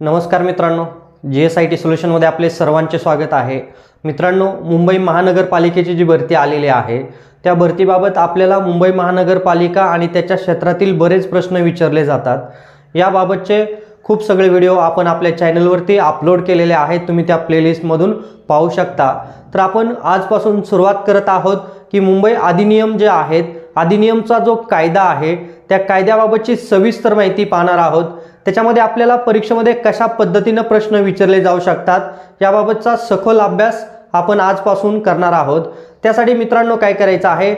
नमस्कार मित्रांनो G S I T सोल्युशनमध्ये आपले सर्वांचे स्वागत आहे. मित्रांनो मुंबई महानगरपालिकेची जी भरती आलेली आहे त्या भरतीबाबत आपल्याला मुंबई महानगरपालिका आणि त्याच्या क्षेत्रातील बरेच प्रश्न विचारले जातात. याबाबतचे खूप सगळे व्हिडिओ आपण आपल्या चॅनलवरती अपलोड केलेले आहेत तुम्ही त्या प्लेलिस्टमधून पाहू शकता. तर आपण आजपासून सुरुवात करत आहोत की मुंबई अधिनियम जे आहेत अधिनियमचा जो कायदा आहे त्या कायद्याबाबतची सविस्तर माहिती पाहणार आहोत. त्याच्यामध्ये आपल्याला परीक्षेमध्ये कशा पद्धतीनं प्रश्न विचारले जाऊ शकतात याबाबतचा सखोल अभ्यास आपण आजपासून करणार आहोत. त्यासाठी मित्रांनो काय करायचं आहे?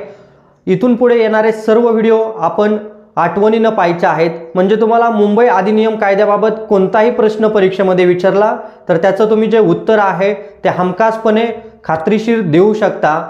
इथून पुढे येणारे सर्व व्हिडिओ आपण आठवणीनं पाहायचे आहेत. म्हणजे तुम्हाला मुंबई अधिनियम कायद्याबाबत कोणताही प्रश्न परीक्षेमध्ये विचारला तर त्याचं तुम्ही जे उत्तर आहे ते हमखासपणे खात्रीशीर देऊ शकता.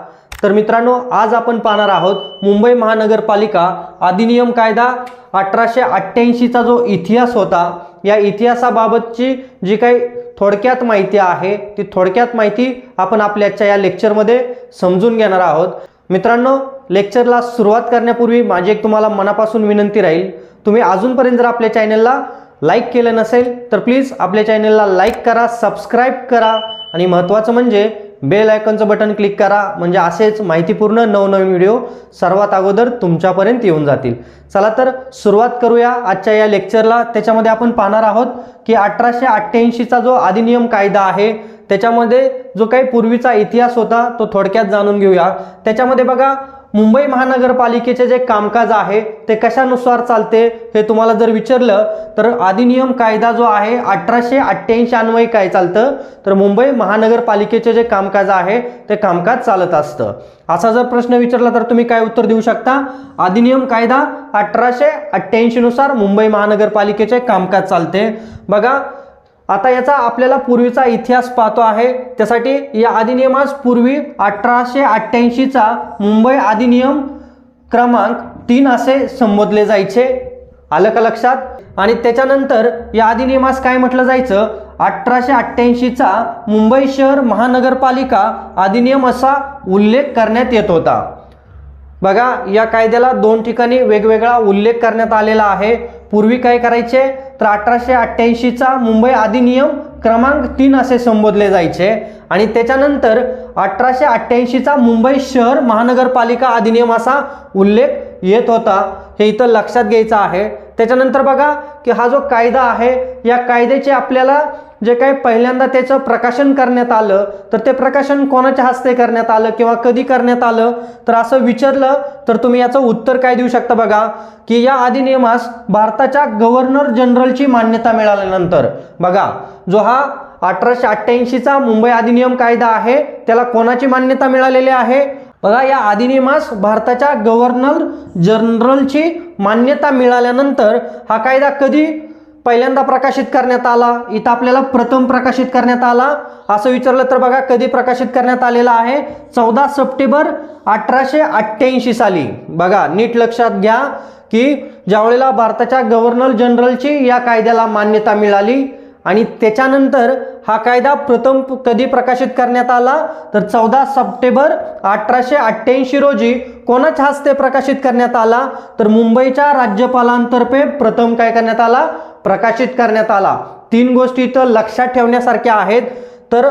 तर मित्रांनो आज आपण पाहणार आहोत मुंबई महानगरपालिका अधिनियम कायदा अठराशे अठ्ठ्याऐंशीचा जो इतिहास होता या इतिहासाबाबतची जी काही थोडक्यात माहिती आहे ती थोडक्यात माहिती आपण आपल्याच्या या लेक्चरमध्ये समजून घेणार आहोत. मित्रांनो लेक्चरला सुरुवात करण्यापूर्वी माझी एक तुम्हाला मनापासून विनंती राहील. तुम्ही अजूनपर्यंत जर आपल्या चॅनलला लाईक केलं नसेल तर प्लीज आपल्या चॅनलला लाईक करा सबस्क्राईब करा. आणि महत्त्वाचं म्हणजे बेल आयकनचं बटन क्लिक करा. म्हणजे असेच माहितीपूर्ण नवनवीन व्हिडिओ सर्वात अगोदर तुमच्यापर्यंत येऊन जातील. चला तर सुरुवात करूया आजच्या या लेक्चरला. त्याच्यामध्ये आपण पाहणार आहोत की अठराशे अठ्ठ्याऐंशीचा जो अधिनियम कायदा आहे त्याच्यामध्ये जो काही पूर्वीचा इतिहास होता तो थोडक्यात जाणून घेऊया. त्याच्यामध्ये बघा मुंबई महानगरपालिकेचे जे कामकाज आहे ते कशानुसार चालते हे तुम्हाला जर विचारलं तर अधिनियम कायदा जो आहे अठराशे अठ्ठ्याऐंशी अन्वय काय चालतं? तर मुंबई महानगरपालिकेचे जे कामकाज आहे ते कामकाज चालत असतं. असा जर प्रश्न विचारला तर तुम्ही काय उत्तर देऊ शकता? अधिनियम कायदा अठराशे अठ्ठ्याऐंशी नुसार मुंबई महानगरपालिकेचे कामकाज चालते. बघा आता याचा आपल्याला पूर्वीचा इतिहास पाहतो आहे. त्यासाठी या अधिनियमास पूर्वी अठराशे अठ्ठ्याऐंशीचा मुंबई अधिनियम क्रमांक तीन असे संबोधले जायचे. आलं का लक्षात? आणि त्याच्यानंतर या अधिनियमास काय म्हटलं जायचं? अठराशे अठ्ठ्याऐंशीचा मुंबई शहर महानगरपालिका अधिनियम असा उल्लेख करण्यात येत होता. बघा या कायद्याला दोन ठिकाणी वेगवेगळा उल्लेख करण्यात आलेला आहे. पूर्वी काय करायचे? तर अठराशे अठ्ठ्याऐंशीचा मुंबई अधिनियम क्रमांक तीन असे संबोधले जायचे. आणि त्याच्यानंतर अठराशे अठ्ठ्याऐंशीचा मुंबई शहर महानगरपालिका अधिनियम असा उल्लेख येत होता. हे इथं लक्षात घ्यायचं आहे. त्याच्यानंतर बघा की हा जो कायदा आहे या कायद्याचे आपल्याला जे काही पहिल्यांदा त्याचं प्रकाशन करण्यात आलं तर ते प्रकाशन कोणाच्या हस्ते करण्यात आलं किंवा कधी करण्यात आलं? तर असं विचारलं तर तुम्ही याचं उत्तर काय देऊ शकता बघा की या अधिनियमास भारताच्या गव्हर्नर जनरलची मान्यता मिळाल्यानंतर बघा जो हा अठराशे अठ्ठ्याऐंशीचा मुंबई अधिनियम कायदा आहे त्याला कोणाची मान्यता मिळालेली आहे? बघा या अधिनियमास भारताच्या गव्हर्नर जनरलची मान्यता मिळाल्यानंतर हा कायदा कधी पहिल्यांदा प्रकाशित करण्यात आला इथं आपल्याला प्रथम प्रकाशित करण्यात आला. असं विचारलं तर बघा कधी प्रकाशित करण्यात आलेला आहे? चौदा सप्टेंबर अठराशे अठ्ठ्याऐंशी साली. बघा नीट लक्षात घ्या की ज्यावेळेला भारताच्या गव्हर्नर जनरलची या कायद्याला मान्यता मिळाली आणि त्याच्यानंतर हा कायदा प्रथम कधी प्रकाशित करण्यात आला? तर चौदा सप्टेंबर अठराशे अठ्ठ्याऐंशी रोजी कोणाच्या हस्ते प्रकाशित करण्यात आला? तर मुंबईच्या राज्यपालांतर्फे प्रथम काय करण्यात आला? प्रकाशित करण्यात आला. तीन गोष्टी इथं लक्षात ठेवण्यासारख्या आहेत. तर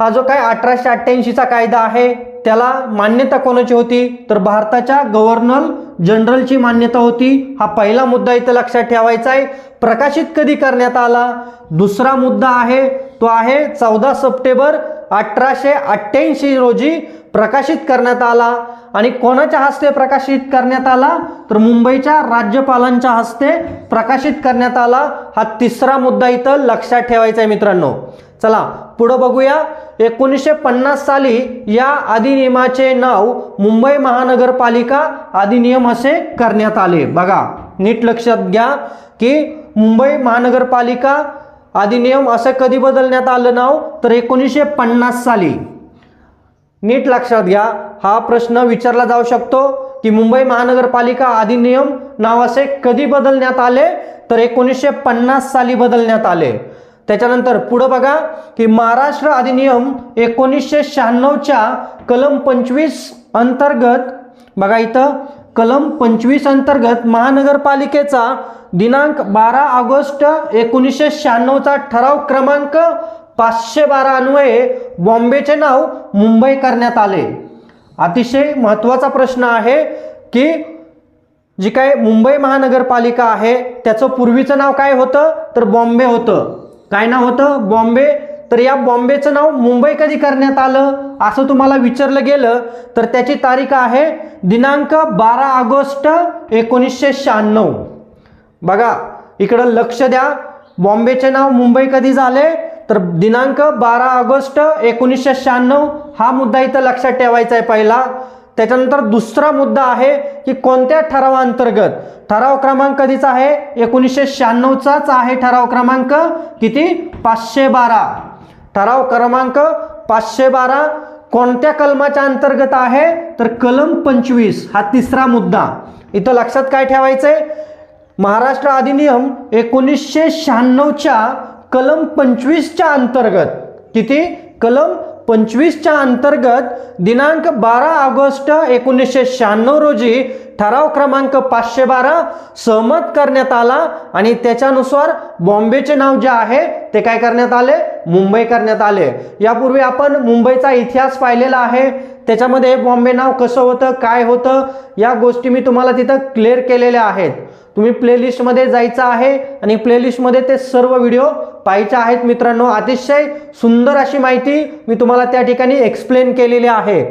हा जो काय अठराशे अठ्ठ्याऐंशीचा कायदा आहे त्याला मान्यता कोणाची होती? तर भारताच्या गव्हर्नर जनरलची मान्यता होती. हा पहिला मुद्दा इथं लक्षात ठेवायचा आहे. प्रकाशित कधी करण्यात आला? दुसरा मुद्दा आहे तो आहे चौदा सप्टेंबर अठराशे अठ्ठ्याऐंशी रोजी प्रकाशित करण्यात आला आणि कोणाच्या हस्ते प्रकाशित करण्यात आला? तर मुंबईच्या राज्यपालांच्या हस्ते प्रकाशित करण्यात आला हा तिसरा मुद्दा इथं लक्षात ठेवायचा आहे मित्रांनो. चला पुढं बघूया. एकोणीसशे पन्नास साली या अधिनियमाचे नाव मुंबई महानगरपालिका अधिनियम असे करण्यात आले. बघा नीट लक्षात घ्या की मुंबई महानगरपालिका अधिनियम असं कधी बदलण्यात आलं नाव? तर एकोणीसशे पन्नास साली. नीट लक्षात घ्या. हा प्रश्न विचारला जाऊ शकतो की मुंबई महानगरपालिका अधिनियम नावाचे कधी बदलण्यात आले? तर एकोणीसशे पन्नास साली बदलण्यात आले. त्याच्यानंतर पुढं बघा की महाराष्ट्र अधिनियम एकोणीसशे शहाण्णवच्या कलम पंचवीस अंतर्गत बघा इथं कलम पंचवीस अंतर्गत महानगरपालिकेचा दिनांक बारा ऑगस्ट एकोणीसशे शहाण्णवचा ठराव क्रमांक पाचशे बारा अन्वये बॉम्बेचे नाव मुंबई करण्यात आले. अतिशय महत्त्वाचा प्रश्न आहे की जी काय मुंबई महानगरपालिका आहे त्याचं पूर्वीचं नाव काय होतं? तर बॉम्बे होतं. काय नाव होतं? बॉम्बे. तर या बॉम्बेचं नाव मुंबई कधी करण्यात आलं? असं तुम्हाला विचारलं गेलं तर त्याची तारीख आहे दिनांक बारा ऑगस्ट एकोणीसशे शहाण्णव. बघा इकडं लक्ष द्या. बॉम्बेचे नाव मुंबई कधी झाले? तर दिनांक बारा ऑगस्ट एकोणीसशे शहाण्णव हा मुद्दा इथं लक्षात ठेवायचा आहे पहिला. त्याच्यानंतर दुसरा मुद्दा आहे की कोणत्या ठरावाअंतर्गत ठराव क्रमांक कधीचा आहे? एकोणीसशे शहाण्णवचाच आहे ठराव क्रमांक. किती? पाचशे बारा. ठराव क्रमांक पाचशे बारा. कोणत्या कलमाच्या अंतर्गत आहे? तर कलम पंचवीस हा तिसरा मुद्दा. इथं लक्षात काय ठेवायचं आहे महाराष्ट्र अधिनियम एकोणीसशे शहाण्णवच्या कलम पंचवीसच्या अंतर्गत किती? कलम पंचवीसच्या अंतर्गत दिनांक बारा ऑगस्ट एकोणीसशे शहाण्णव रोजी ठराव क्रमांक पाचशे बारा सहमत करण्यात आला आणि त्याच्यानुसार बॉम्बेचे नाव जे आहे ते काय करण्यात आले? मुंबई करण्यात आले. यापूर्वी आपण मुंबईचा इतिहास पाहिलेला आहे. त्याच्यामध्ये बॉम्बे नाव कसं होतं काय होतं या गोष्टी मी तुम्हाला तिथं क्लिअर केलेल्या आहेत. तुम्ही प्लेलिस्टमध्ये जायचं आहे आणि प्लेलिस्टमध्ये ते सर्व व्हिडिओ पाहायचे आहेत मित्रांनो. अतिशय सुंदर अशी माहिती मी तुम्हाला त्या ठिकाणी एक्सप्लेन केलेली आहे.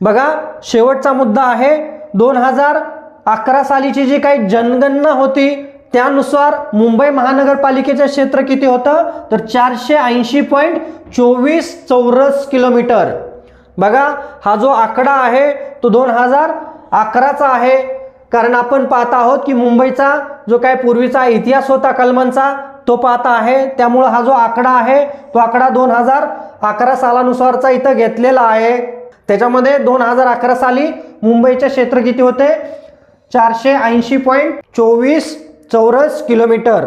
बघा शेवटचा मुद्दा आहे. दोन हजार अकरा सालीची जी काही जनगणना होती त्यानुसार मुंबई महानगरपालिकेचं क्षेत्र किती होतं? तर चारशे ऐंशी पॉईंट चोवीस चौरस किलोमीटर. बघा हा जो आकडा आहे तो दोन हजार अकराचा आहे. कारण आपण पाहत आहोत की मुंबईचा जो काय पूर्वीचा इतिहास होता कलमांचा तो पाहता आहे. त्यामुळं हा जो आकडा आहे तो आकडा दोन हजार अकरा सालानुसारचा इथं घेतलेला आहे. त्याच्यामध्ये दोन हजार अकरा साली मुंबईचे क्षेत्र किती होते? चारशे ऐंशी पॉईंट चोवीस चौरस किलोमीटर.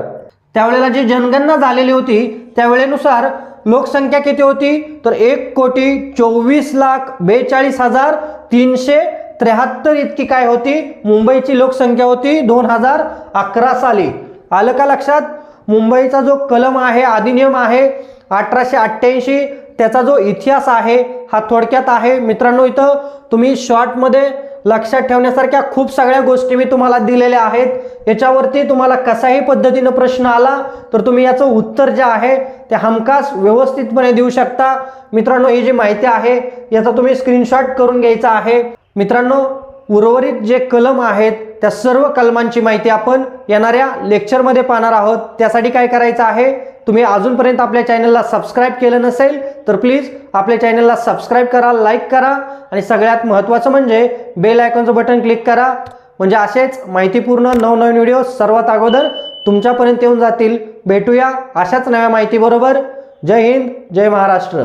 त्यावेळेला जी जनगणना झालेली होती त्यावेळेनुसार लोकसंख्या किती होती? तर एक कोटी चोवीस लाख बेचाळीस हजार तीनशे त्र्याहत्तर इतकी काय होती? मुंबईची लोकसंख्या होती दोन हजार अकरा साली. आलं का लक्षात? मुंबईचा जो कलम आहे अधिनियम आहे अठराशे अठ्ठ्याऐंशी त्याचा जो इतिहास आहे हा थोडक्यात आहे. मित्रांनो इथं तुम्ही शॉर्टमध्ये लक्षात ठेवण्यासारख्या खूप सगळ्या गोष्टी मी तुम्हाला दिलेल्या आहेत. याच्यावरती तुम्हाला कशाही पद्धतीनं प्रश्न आला तर तुम्ही याचं उत्तर जे आहे ते हमखास व्यवस्थितपणे देऊ शकता. मित्रांनो ही जी माहिती आहे याचा तुम्ही स्क्रीनशॉट करून घ्यायचा आहे. मित्रांनो उर्वरित जे कलम आहेत त्या सर्व कलमांची माहिती आपण येणाऱ्या लेक्चरमध्ये पाहणार आहोत. त्यासाठी काय करायचं आहे? तुम्ही अजूनपर्यंत आपल्या चॅनलला सबस्क्राईब केलं नसेल तर प्लीज आपल्या चॅनलला सबस्क्राईब करा लाईक करा आणि सगळ्यात महत्त्वाचं म्हणजे बेल आयकॉनचं बटन क्लिक करा. म्हणजे असेच माहितीपूर्ण नवनवीन व्हिडिओ सर्वात अगोदर तुमच्यापर्यंत येऊन जातील. भेटूया अशाच नव्या माहितीबरोबर. जय हिंद जय महाराष्ट्र.